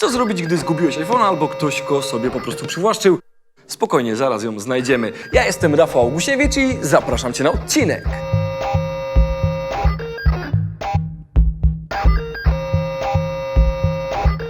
Co zrobić, gdy zgubiłeś iPhone albo ktoś go sobie po prostu przywłaszczył? Spokojnie, zaraz ją znajdziemy. Ja jestem Rafał Augusiewicz i zapraszam Cię na odcinek.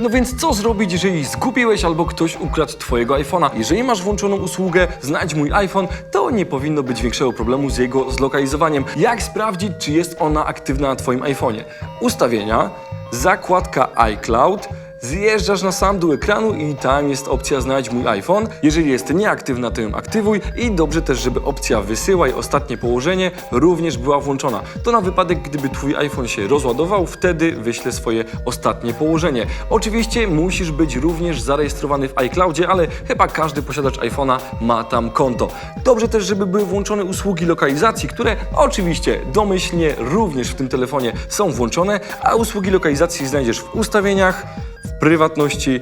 No więc co zrobić, jeżeli zgubiłeś albo ktoś ukradł Twojego iPhone'a? Jeżeli masz włączoną usługę Znajdź mój iPhone, to nie powinno być większego problemu z jego zlokalizowaniem. Jak sprawdzić, czy jest ona aktywna na Twoim iPhone'ie? Ustawienia, zakładka iCloud, Zjeżdżasz na sam dół ekranu i tam jest opcja Znajdź mój iPhone. Jeżeli jest nieaktywna, to ją aktywuj i dobrze też, żeby opcja Wysyłaj ostatnie położenie również była włączona. To na wypadek, gdyby Twój iPhone się rozładował, wtedy wyślę swoje ostatnie położenie. Oczywiście musisz być również zarejestrowany w iCloudzie, ale chyba każdy posiadacz iPhone'a ma tam konto. Dobrze też, żeby były włączone usługi lokalizacji, które oczywiście domyślnie również w tym telefonie są włączone, a usługi lokalizacji znajdziesz w ustawieniach, prywatności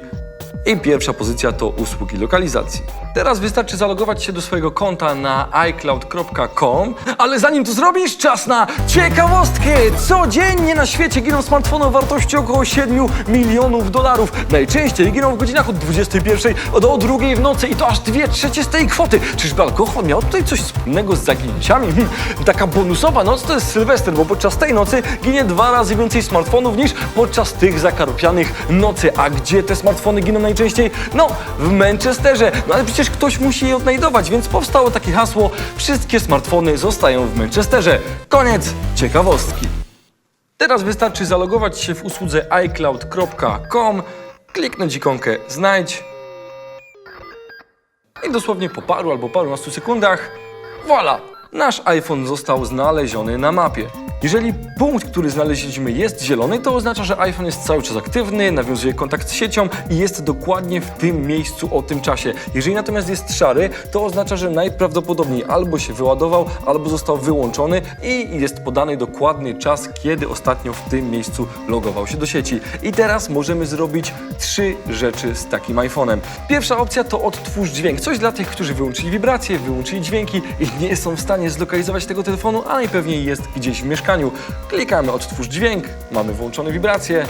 i pierwsza pozycja to usługi lokalizacji. Teraz wystarczy zalogować się do swojego konta na iCloud.com, ale zanim to zrobisz, czas na ciekawostkę! Codziennie na świecie giną smartfony o wartości około 7 milionów dolarów. Najczęściej giną w godzinach od 21 do 2 w nocy i to aż 2 trzecie z tej kwoty. Czyżby alkohol miał tutaj coś wspólnego z zaginięciami? Hm, taka bonusowa noc to jest Sylwester, bo podczas tej nocy ginie dwa razy więcej smartfonów niż podczas tych zakaropianych nocy. A gdzie te smartfony giną najczęściej? No, w Manchesterze. No ale przecież ktoś musi je odnajdować, więc powstało takie hasło Wszystkie smartfony zostają w Manchesterze. Koniec ciekawostki. Teraz wystarczy zalogować się w usłudze iCloud.com, kliknąć ikonkę Znajdź i dosłownie po paru albo parunastu sekundach, voilà, nasz iPhone został znaleziony na mapie. Jeżeli punkt, który znaleźliśmy jest zielony, to oznacza, że iPhone jest cały czas aktywny, nawiązuje kontakt z siecią i jest dokładnie w tym miejscu o tym czasie. Jeżeli natomiast jest szary, to oznacza, że najprawdopodobniej albo się wyładował, albo został wyłączony i jest podany dokładny czas, kiedy ostatnio w tym miejscu logował się do sieci. I teraz możemy zrobić trzy rzeczy z takim iPhone'em. Pierwsza opcja to odtwórz dźwięk. Coś dla tych, którzy wyłączyli wibracje, wyłączyli dźwięki i nie są w stanie zlokalizować tego telefonu, a najpewniej jest gdzieś w mieszkaniu. Klikamy odtwórz dźwięk, mamy włączone wibracje,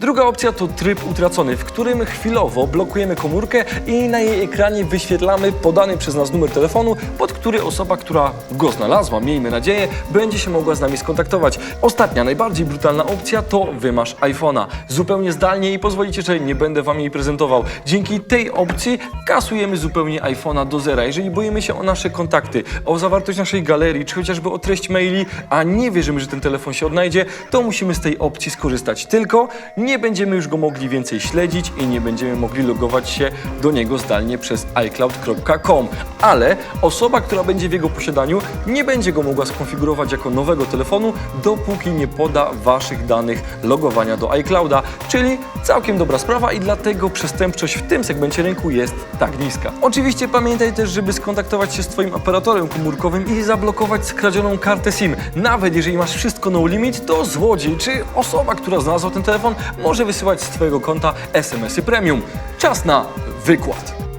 Druga opcja to tryb utracony, w którym chwilowo blokujemy komórkę i na jej ekranie wyświetlamy podany przez nas numer telefonu, pod który osoba, która go znalazła, miejmy nadzieję, będzie się mogła z nami skontaktować. Ostatnia, najbardziej brutalna opcja to wymasz iPhone'a. Zupełnie zdalnie i pozwolicie, że nie będę Wam jej prezentował. Dzięki tej opcji kasujemy zupełnie iPhone'a do zera. Jeżeli boimy się o nasze kontakty, o zawartość naszej galerii, czy chociażby o treść maili, a nie wierzymy, że ten telefon się odnajdzie, to musimy z tej opcji skorzystać. Tylko nie będziemy już go mogli więcej śledzić i nie będziemy mogli logować się do niego zdalnie przez iCloud.com. Ale osoba, która będzie w jego posiadaniu, nie będzie go mogła skonfigurować jako nowego telefonu, dopóki nie poda Waszych danych logowania do iClouda. Czyli całkiem dobra sprawa i dlatego przestępczość w tym segmencie rynku jest tak niska. Oczywiście pamiętaj też, żeby skontaktować się z Twoim operatorem komórkowym i zablokować skradzioną kartę SIM. Nawet jeżeli masz wszystko no limit, to złodziej czy osoba, która znalazła ten telefon, może wysyłać z Twojego konta SMS-y premium. Czas na wykład.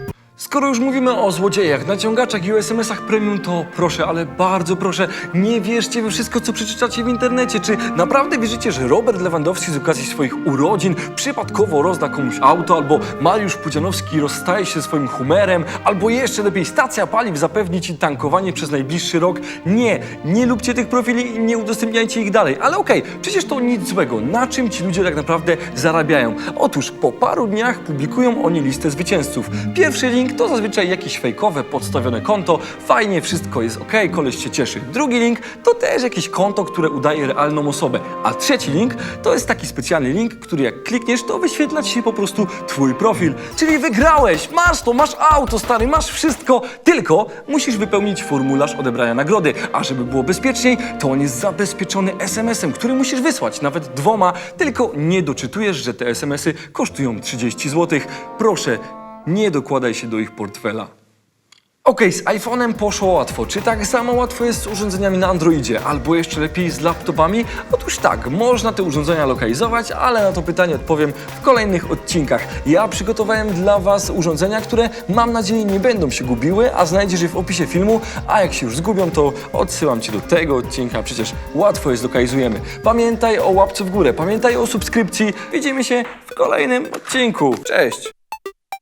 Skoro już mówimy o złodziejach, naciągaczach i o SMS-ach premium, to proszę, ale bardzo proszę, nie wierzcie we wszystko, co przeczytacie w internecie. Czy naprawdę wierzycie, że Robert Lewandowski z okazji swoich urodzin przypadkowo rozda komuś auto, albo Mariusz Pudzianowski rozstaje się swoim Humerem, albo jeszcze lepiej stacja paliw zapewni ci tankowanie przez najbliższy rok? Nie, nie lubcie tych profili i nie udostępniajcie ich dalej. Ale okej, przecież to nic złego. Na czym ci ludzie tak naprawdę zarabiają? Otóż po paru dniach publikują oni listę zwycięzców. Pierwszy link to zazwyczaj jakieś fejkowe, podstawione konto. Fajnie, wszystko jest ok, koleś się cieszy. Drugi link to też jakieś konto, które udaje realną osobę. A trzeci link to jest taki specjalny link, który jak klikniesz, to wyświetla ci się po prostu twój profil. Czyli wygrałeś, masz to, masz auto, stary, masz wszystko, tylko musisz wypełnić formularz odebrania nagrody. A żeby było bezpieczniej, to on jest zabezpieczony SMS-em, który musisz wysłać, nawet dwoma, tylko nie doczytujesz, że te SMS-y kosztują 30 zł. Proszę, nie dokładaj się do ich portfela. Okej, z iPhone'em poszło łatwo. Czy tak samo łatwo jest z urządzeniami na Androidzie, albo jeszcze lepiej z laptopami? Otóż tak, można te urządzenia lokalizować, ale na to pytanie odpowiem w kolejnych odcinkach. Ja przygotowałem dla Was urządzenia, które mam nadzieję nie będą się gubiły, a znajdziesz je w opisie filmu, a jak się już zgubią, to odsyłam Cię do tego odcinka, przecież łatwo je zlokalizujemy. Pamiętaj o łapce w górę, pamiętaj o subskrypcji. Widzimy się w kolejnym odcinku. Cześć!